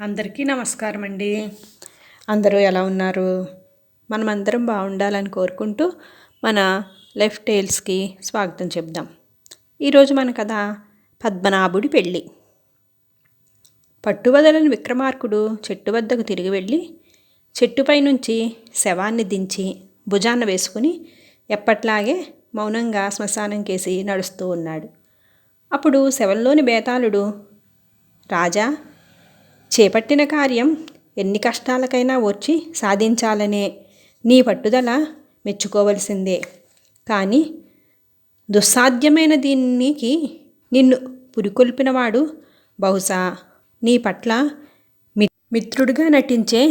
అందరికీ నమస్కారం అండి అందరూ ఎలా ఉన్నారు? మనమందరం బాగుండాలని కోరుకుంటూ మన లైఫ్ టైల్స్కి స్వాగతం చెప్దాం. ఈరోజు మన కథ పద్మనాభుడి పెళ్ళి. పట్టువదలని విక్రమార్కుడు చెట్టు వద్దకు తిరిగి వెళ్ళి చెట్టుపై నుంచి శవాన్ని దించి భుజాన వేసుకుని ఎప్పట్లాగే మౌనంగా శ్మశానం కేసి నడుస్తూ ఉన్నాడు. అప్పుడు శవంలోని బేతాళుడు రాజా చేపట్టిన కార్యం ఎన్ని కష్టాలకైనా వచ్చి సాధించాలనే నీ పట్టుదల మెచ్చుకోవలసిందే. కానీ దుస్సాధ్యమైన దీనికి నిన్ను పురికొల్పినవాడు బహుశా నీ పట్ల మి మిత్రుడిగా నటించే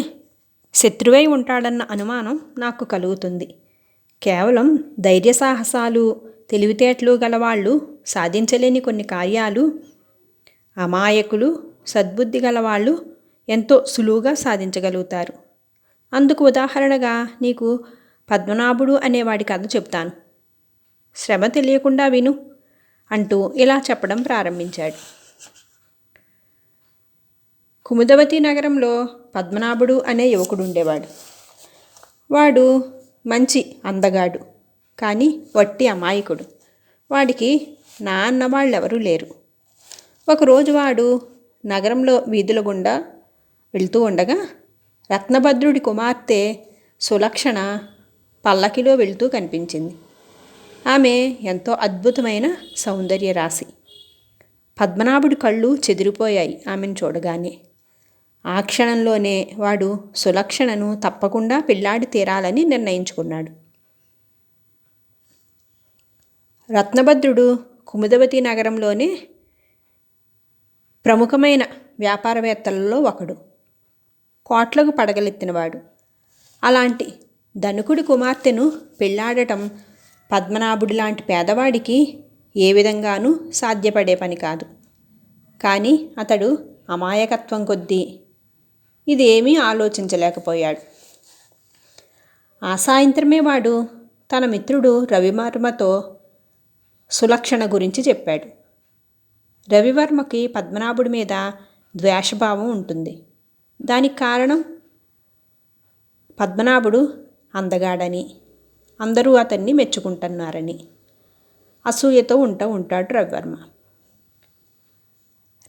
శత్రువై ఉంటాడన్న అనుమానం నాకు కలుగుతుంది. కేవలం ధైర్య సాహసాలు తెలివితేటలు గలవాళ్ళు సాధించలేని కొన్ని కార్యాలు అమాయకులు సద్బుద్ధి గలవాళ్ళు ఎంతో సులువుగా సాధించగలుగుతారు. అందుకు ఉదాహరణగా నీకు పద్మనాభుడు అనేవాడి కథ చెప్తాను. శ్రమ తెలియకుండా విను అంటూ ఇలా చెప్పడం ప్రారంభించాడు. కుముదవతి నగరంలో పద్మనాభుడు అనే యువకుడు ఉండేవాడు. వాడు మంచి అందగాడు కానీ వట్టి అమాయకుడు. వాడికి నా అన్నవాళ్ళెవరూ లేరు. ఒకరోజు వాడు నగరంలో వీధుల గుండా వెళ్తూ ఉండగా రత్నభద్రుడి కుమార్తె సులక్షణ పల్లకిలో వెళ్తూ కనిపించింది. ఆమె ఎంతో అద్భుతమైన సౌందర్య రాశి. పద్మనాభుడి కళ్ళు చెదిరిపోయాయి ఆమెను చూడగానే. ఆ క్షణంలోనే వాడు సులక్షణను తప్పకుండా పెళ్ళాడి తీరాలని నిర్ణయించుకున్నాడు. రత్నభద్రుడు కుముదవతి నగరంలోనే ప్రముఖమైన వ్యాపారవేత్తలలో ఒకడు. కోట్లకు పడగలెత్తినవాడు. అలాంటి ధనుకుడి కుమార్తెను పెళ్ళాడటం పద్మనాభుడి లాంటి పేదవాడికి ఏ విధంగానూ సాధ్యపడే పని కాదు. కానీ అతడు అమాయకత్వం కొద్దీ ఇదేమీ ఆలోచించలేకపోయాడు. ఆ సాయంత్రమే వాడు తన మిత్రుడు రవివర్మతో సులక్షణ గురించి చెప్పాడు. రవివర్మకి పద్మనాభుడి మీద ద్వేషభావం ఉంటుంది. దానికి కారణం? పద్మనాభుడు అందగాడని అందరూ అతన్ని మెచ్చుకుంటున్నారని. అసూయతో ఉంటూ ఉంటాడు రవివర్మ.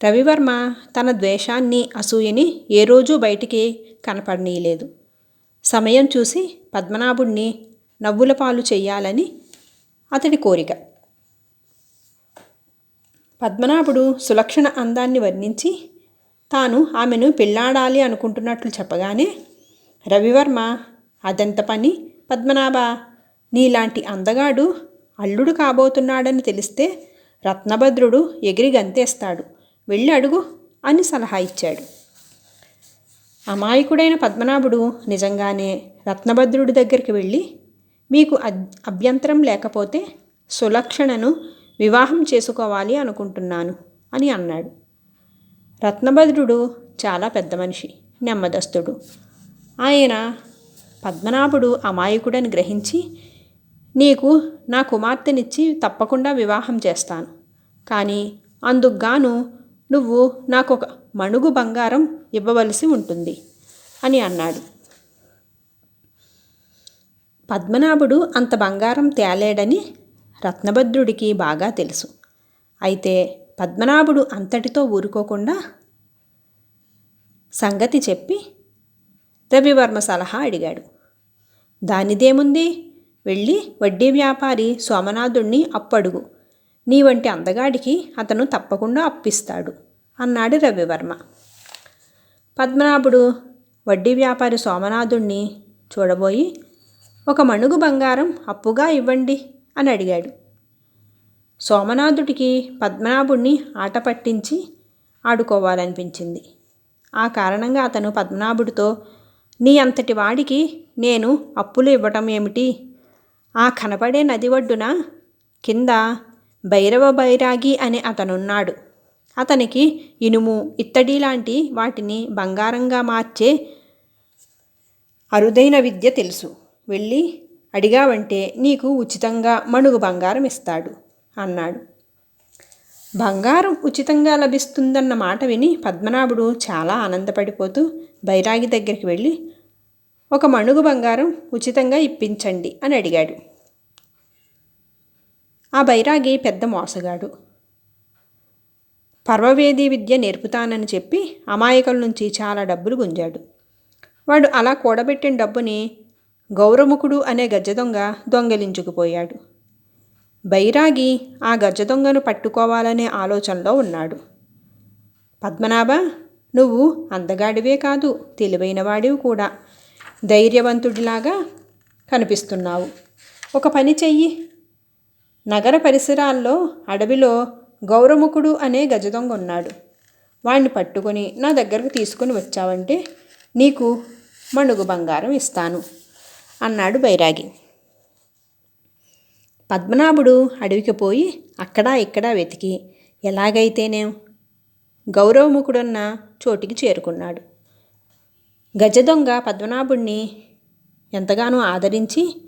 రవివర్మ తన ద్వేషాన్ని అసూయని ఏ రోజు బయటికి కనపడనీయలేదు. సమయం చూసి పద్మనాభుణ్ణి నవ్వుల పాలు చేయాలని అతడి కోరిక. పద్మనాభుడు సులక్షణ అందాన్ని వర్ణించి తాను ఆమెను పెళ్ళాడాలి అనుకుంటున్నట్లు చెప్పగానే రవివర్మ అదంత పని? పద్మనాభ నీలాంటి అందగాడు అల్లుడు కాబోతున్నాడని తెలిస్తే రత్నభద్రుడు ఎగిరి గంతేస్తాడు. వెళ్ళి అడుగు అని సలహా ఇచ్చాడు. అమాయకుడైన పద్మనాభుడు నిజంగానే రత్నభద్రుడి దగ్గరికి వెళ్ళి మీకు అభ్యంతరం లేకపోతే సులక్షణను వివాహం చేసుకోవాలి అనుకుంటున్నాను అని అన్నాడు. రత్నభద్రుడు చాలా పెద్ద మనిషి నెమ్మదస్తుడు. ఆయన పద్మనాభుడు అమాయకుడని గ్రహించి నీకు నా కుమార్తెనిచ్చి తప్పకుండా వివాహం చేస్తాను. కానీ అందుకుగాను నువ్వు నాకు ఒక మణుగు బంగారం ఇవ్వవలసి ఉంటుంది అని అన్నాడు. పద్మనాభుడు అంత బంగారం తేలేడని రత్నభద్రుడికి బాగా తెలుసు. అయితే పద్మనాభుడు అంతటితో ఊరుకోకుండా సంగతి చెప్పి రవివర్మ సలహా అడిగాడు. దానిదేముంది? వెళ్ళి వడ్డీ వ్యాపారి సోమనాథుణ్ణి అప్పడుగు. నీ వంటి అందగాడికి అతను తప్పకుండా అప్పిస్తాడు అన్నాడు రవివర్మ. పద్మనాభుడు వడ్డీ వ్యాపారి సోమనాథుణ్ణి చూడబోయి ఒక మణుగు బంగారం అప్పుగా ఇవ్వండి. అని అడిగాడు. సోమనాథుడికి పద్మనాభుణ్ణి ఆట పట్టించి ఆడుకోవాలనిపించింది. ఆ కారణంగా అతను పద్మనాభుడితో నీ అంతటి వాడికి నేను అప్పులు ఇవ్వటం ఏమిటి? ఆ కనపడే నది ఒడ్డున కింద భైరవ బైరాగి అనే అతనున్నాడు. అతనికి ఇనుము ఇత్తడి లాంటి వాటిని బంగారంగా మార్చే అరుదైన విద్య తెలుసు. వెళ్ళి అడిగావంటే నీకు ఉచితంగా మణుగు బంగారం ఇస్తాడు అన్నాడు. బంగారం ఉచితంగా లభిస్తుందన్న మాట విని పద్మనాభుడు చాలా ఆనందపడిపోతూ బైరాగి దగ్గరికి వెళ్ళి ఒక మణుగు బంగారం ఉచితంగా ఇప్పించండి అని అడిగాడు. ఆ బైరాగి పెద్ద మోసగాడు. పర్వవేది విద్య నేర్పుతానని చెప్పి అమాయకుల నుంచి చాలా డబ్బులు గుంజాడు. వాడు అలా కూడబెట్టిన డబ్బుని గౌరముఖుడు అనే గజ దొంగ దొంగలించుకుపోయాడు. బైరాగి ఆ గజ దొంగను పట్టుకోవాలనే ఆలోచనలో ఉన్నాడు. పద్మనాభ నువ్వు అందగాడివే కాదు తెలివైనవాడివి కూడా. ధైర్యవంతుడిలాగా కనిపిస్తున్నావు. ఒక పని చెయ్యి. నగర పరిసరాల్లో అడవిలో గౌరముఖుడు అనే గజదొంగ ఉన్నాడు. వాణ్ణి పట్టుకొని నా దగ్గరకు తీసుకుని వచ్చావంటే నీకు మణుగు బంగారం ఇస్తాను. అన్నాడు బైరాగి. పద్మనాభుడు అడవికి పోయి అక్కడా ఇక్కడా వెతికి ఎలాగైతేనేం గౌరవముఖుడున్న చోటికి చేరుకున్నాడు. గజదొంగ పద్మనాభుణ్ణి ఎంతగానో ఆదరించి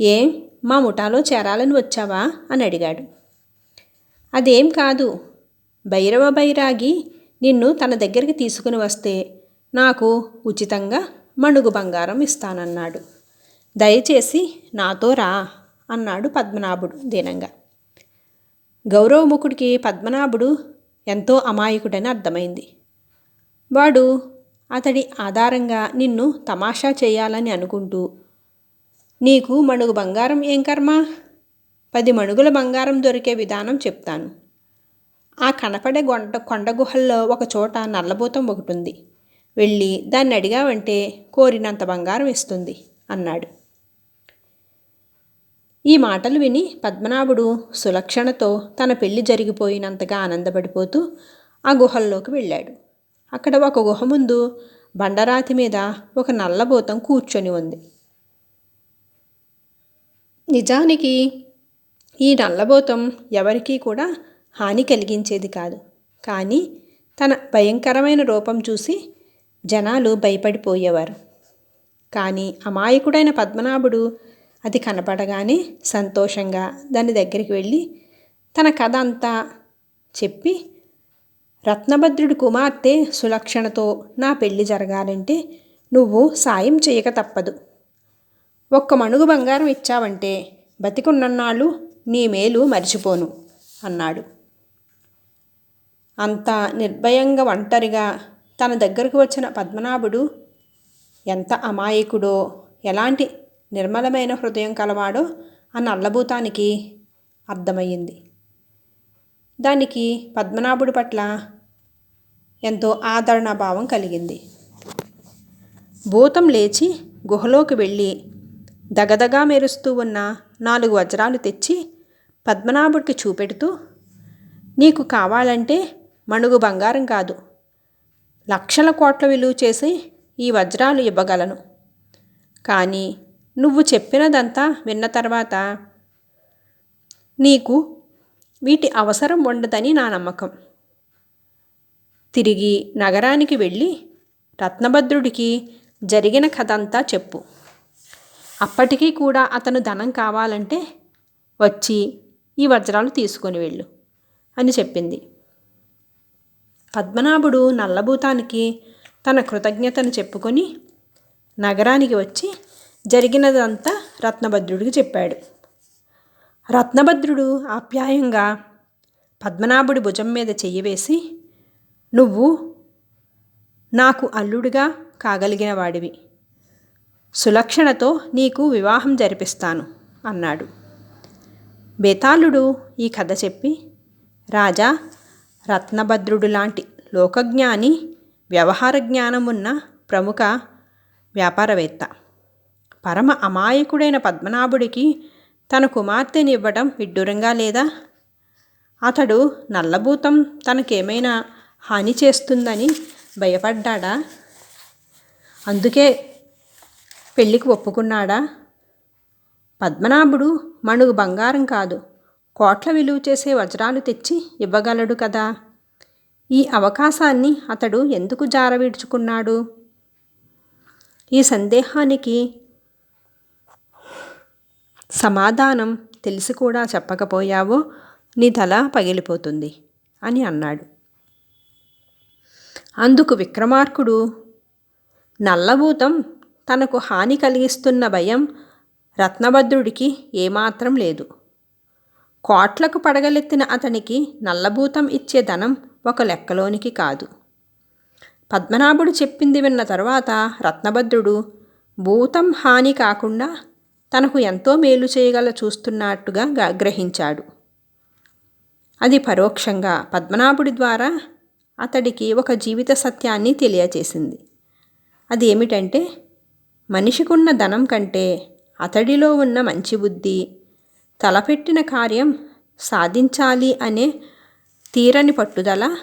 ఏం మా ముఠాలో చేరాలని వచ్చావా? అని అడిగాడు. అదేం కాదు భైరవ బైరాగి నిన్ను తన దగ్గరికి తీసుకుని వస్తే నాకు ఉచితంగా మణుగు బంగారం ఇస్తానన్నాడు. దయచేసి నాతో రా అన్నాడు పద్మనాభుడు దీనంగా. గౌరవముఖుడికి పద్మనాభుడు ఎంతో అమాయకుడని అర్థమైంది. వాడు అతడి ఆధారంగా నిన్ను తమాషా చేయాలని అనుకుంటూ నీకు మణుగు బంగారం ఏం కర్మ? పది మణుగుల బంగారం దొరికే విధానం చెప్తాను. ఆ కనపడే గొండ కొండ గుహల్లో ఒక చోట నల్లబూతం ఒకటి ఉంది వెళ్ళి దాన్ని అడిగావంటే కోరినంత బంగారం ఇస్తుంది అన్నాడు. ఈ మాటలు విని పద్మనాభుడు సులక్షణతో తన పెళ్ళి జరిగిపోయినంతగా ఆనందపడిపోతూ ఆ గుహల్లోకి వెళ్ళాడు. అక్కడ ఒక గుహ ముందు బండరాతి మీద ఒక నల్లబోతం కూర్చొని ఉంది. నిజానికి ఈ నల్లబోతం ఎవరికీ కూడా హాని కలిగించేది కాదు. కానీ తన భయంకరమైన రూపం చూసి జనాలు భయపడిపోయేవారు. కానీ అమాయకుడైన పద్మనాభుడు అది కనపడగానే సంతోషంగా దాని దగ్గరికి వెళ్ళి తన కథ అంతా చెప్పి రత్నభద్రుడి కుమార్తె సులక్షణతో నా పెళ్ళి జరగాలంటే నువ్వు సాయం చేయక తప్పదు. ఒక్క మణుగు బంగారం ఇచ్చావంటే బతికున్నన్నాళ్ళు నీ మేలు మర్చిపోను అన్నాడు. అంత నిర్భయంగా ఒంటరిగా తన దగ్గరకు వచ్చిన పద్మనాభుడు ఎంత అమాయకుడో ఎలాంటి నిర్మలమైన హృదయం కలవాడో ఆ నల్లభూతానికి అర్థమయ్యింది. దానికి పద్మనాభుడి పట్ల ఎంతో ఆదరణాభావం కలిగింది. భూతం లేచి గుహలోకి వెళ్ళి దగదగా మెరుస్తూ ఉన్న నాలుగు వజ్రాలు తెచ్చి పద్మనాభుడికి చూపెడుతూ నీకు కావాలంటే మణుగు బంగారం కాదు. లక్షల కోట్ల విలువ చేసి ఈ వజ్రాలు ఇవ్వగలను. కానీ నువ్వు చెప్పినదంతా విన్న తర్వాత నీకు వీటి అవసరం ఉండదని నా నమ్మకం. తిరిగి నగరానికి వెళ్ళి రత్నభద్రుడికి జరిగిన కథంతా చెప్పు. అప్పటికీ కూడా అతను ధనం కావాలంటే వచ్చి ఈ వజ్రాలు తీసుకొని వెళ్ళు అని చెప్పింది. పద్మనాభుడు నల్లభూతానికి తన కృతజ్ఞతను చెప్పుకొని నగరానికి వచ్చి జరిగినదంతా రత్నభద్రుడికి చెప్పాడు. రత్నభద్రుడు ఆప్యాయంగా పద్మనాభుడి భుజం మీద చెయ్యి వేసి నువ్వు నాకు అల్లుడిగా కాగలిగిన వాడివి. సులక్షణతో నీకు వివాహం జరిపిస్తాను అన్నాడు. బేతాళుడు ఈ కథ చెప్పి రాజా రత్నభద్రుడు లాంటి లోకజ్ఞాని వ్యవహార జ్ఞానం ఉన్న ప్రముఖ వ్యాపారవేత్త. పరమ అమాయకుడైన పద్మనాభుడికి తన కుమార్తెని ఇవ్వడం విడ్డూరంగా లేదా? అతడు నల్లభూతం తనకేమైనా హాని చేస్తుందని భయపడ్డాడా? అందుకే పెళ్ళికి ఒప్పుకున్నాడా? పద్మనాభుడు మణుగు బంగారం కాదు కోట్ల విలువ చేసే వజ్రాలు తెచ్చి ఇవ్వగలడు కదా. ఈ అవకాశాన్ని అతడు ఎందుకు జారవిడ్చుకున్నాడు? ఈ సందేహానికి సమాధానం తెలిసి కూడా చెప్పకపోయావో నీ తల పగిలిపోతుంది అని అన్నాడు. అందుకు విక్రమార్కుడు నల్లభూతం తనకు హాని కలిగిస్తున్న భయం రత్నభద్రుడికి ఏమాత్రం లేదు. కోట్లకు పడగలెత్తిన అతనికి నల్లభూతం ఇచ్చే ధనం ఒక లెక్కలోనికి కాదు. పద్మనాభుడు చెప్పింది విన్న తర్వాత రత్నభద్రుడు భూతం హాని కాకుండా తనకు ఎంతో మేలు చేయగల చూస్తున్నట్టుగా గ్రహించాడు. అది పరోక్షంగా పద్మనాభుడి ద్వారా అతడికి ఒక జీవిత సత్యాన్ని తెలియచేసింది. అది ఏమిటంటే మనిషికున్న ధనం కంటే అతడిలో ఉన్న మంచి బుద్ధి తలపెట్టిన కార్యం సాధించాలి అనే తీరని పట్టుదల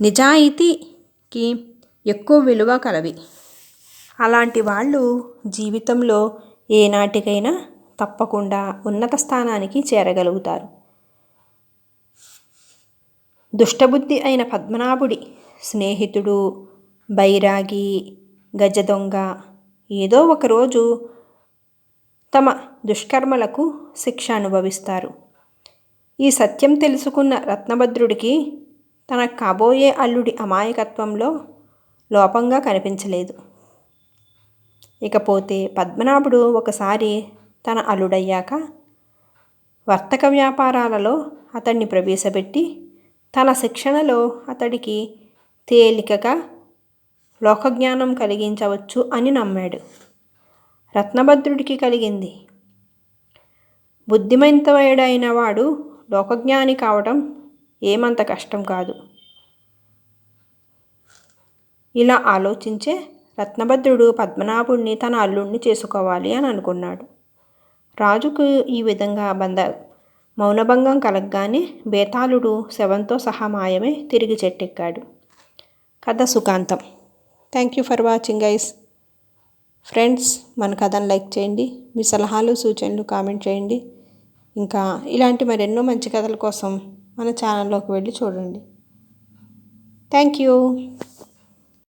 నిజాయితీకి ఎక్కువ విలువ కలవి. అలాంటి వాళ్ళు జీవితంలో ఏనాటికైనా తప్పకుండా ఉన్నత స్థానానికి చేరగలుగుతారు. దుష్టబుద్ధి అయిన పద్మనాభుడి స్నేహితుడు బైరాగి గజదొంగ ఏదో ఒకరోజు తమ దుష్కర్మలకు శిక్ష అనుభవిస్తారు. ఈ సత్యం తెలుసుకున్న రత్నభద్రుడికి తన కాబోయే అల్లుడి అమాయకత్వంలో లోపంగా కనిపించలేదు. ఇకపోతే పద్మనాభుడు ఒకసారి తన అల్లుడయ్యాక వర్తక వ్యాపారాలలో అతన్ని ప్రవేశపెట్టి తన శిక్షణలో అతడికి తేలికగా లోకజ్ఞానం కలిగించవచ్చు అని నమ్మాడు. రత్నభద్రుడికి కలిగింది. బుద్ధిమంతమైడైన వాడు లోకజ్ఞాని కావడం ఏమంత కష్టం కాదు. ఇలా ఆలోచించే రత్నభద్రుడు పద్మనాభుణ్ణి తన అల్లుణ్ణి చేసుకోవాలి అని అనుకున్నాడు. రాజుకు ఈ విధంగా బంధ మౌనభంగం కలగగానే బేతాళుడు శవంతో సహా మాయమే తిరిగి చెట్టెక్కాడు. కథ సుఖాంతం. Thank you for watching guys friends మన కథను లైక్ చేయండి. మీ సలహాలు సూచనలు కామెంట్ చేయండి. ఇంకా ఇలాంటి మరెన్నో మంచి కథల కోసం మన ఛానల్లోకి వెళ్ళి చూడండి. Thank you